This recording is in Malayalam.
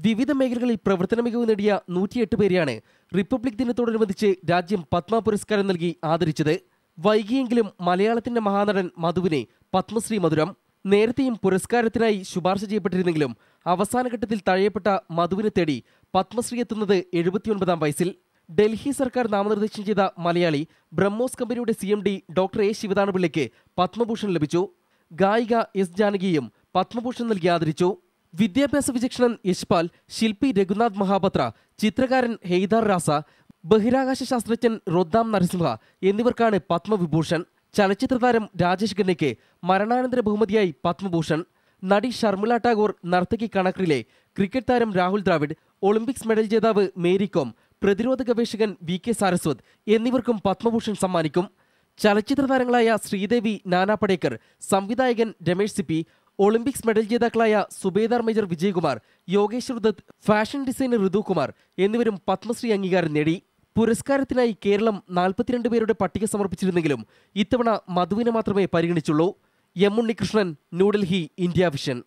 വിവിധ മേഖലകളിൽ പ്രവർത്തന മികവ് നേടിയ നൂറ്റിയെട്ട് പേരെയാണ് റിപ്പബ്ലിക് ദിനത്തോടനുബന്ധിച്ച് രാജ്യം പത്മ പുരസ്കാരം നൽകി ആദരിച്ചത്. വൈകിയെങ്കിലും മലയാളത്തിന്റെ മഹാനടൻ മധുവിനെ പത്മശ്രീ മധുരം നേരത്തെയും പുരസ്കാരത്തിനായി ശുപാർശ ചെയ്യപ്പെട്ടിരുന്നെങ്കിലും അവസാനഘട്ടത്തിൽ തഴയപ്പെട്ട മധുവിനെ തേടി പത്മശ്രീ എത്തുന്നത് എഴുപത്തിയൊൻപതാം വയസ്സിൽ. ഡൽഹി സർക്കാർ നാമനിർദ്ദേശം ചെയ്ത മലയാളി ബ്രഹ്മോസ് കമ്പനിയുടെ C M D doctor A ശിവദാനപിള്ളയ്ക്ക് Padma Bhushan ലഭിച്ചു. ഗായിക എസ് ജാനകിയും പത്മഭൂഷൺ നൽകി ആദരിച്ചു. വിദ്യാഭ്യാസ വിചക്ഷണൻ യശ്പാൽ ശില്പി രഘുനാഥ് മഹാപത്ര ചിത്രകാരൻ ഹെയ്ദാർ രാസ ബഹിരാകാശ ശാസ്ത്രജ്ഞൻ റൊദ്ദാം നരസിംഹ എന്നിവർക്കാണ് പത്മവിഭൂഷൺ. ചലച്ചിത്ര താരം രാജേഷ് ഖന്നയ്ക്ക് മരണാനന്തര ബഹുമതിയായി പത്മഭൂഷൺ. നടി ഷർമിള ടാഗോർ നർത്തകി കണക്രിലെ ക്രിക്കറ്റ് താരം രാഹുൽ ദ്രാവിഡ് ഒളിമ്പിക്സ് മെഡൽ ജേതാവ് മേരി കോം പ്രതിരോധ ഗവേഷകൻ വി കെ സാരസ്വത് എന്നിവർക്കും പത്മഭൂഷൺ സമ്മാനിക്കും. ചലച്ചിത്ര താരങ്ങളായ ശ്രീദേവി നാനാപടേക്കർ സംവിധായകൻ രമേഷ് സിപ്പി ഒളിമ്പിക്സ് മെഡൽ ജേതാക്കളായ Subedar major Vijay Kumar Yogeshwar Dutt fashion designer Ritu Kumar എന്നിവരും പത്മശ്രീ അംഗീകാരം നേടി. പുരസ്കാരത്തിനായി കേരളം നാൽപ്പത്തിരണ്ട് പേരുടെ പട്ടിക സമർപ്പിച്ചിരുന്നെങ്കിലും ഇത്തവണ മധുവിനെ മാത്രമേ പരിഗണിച്ചുള്ളൂ. M Unnikrishnan New Delhi India Vision.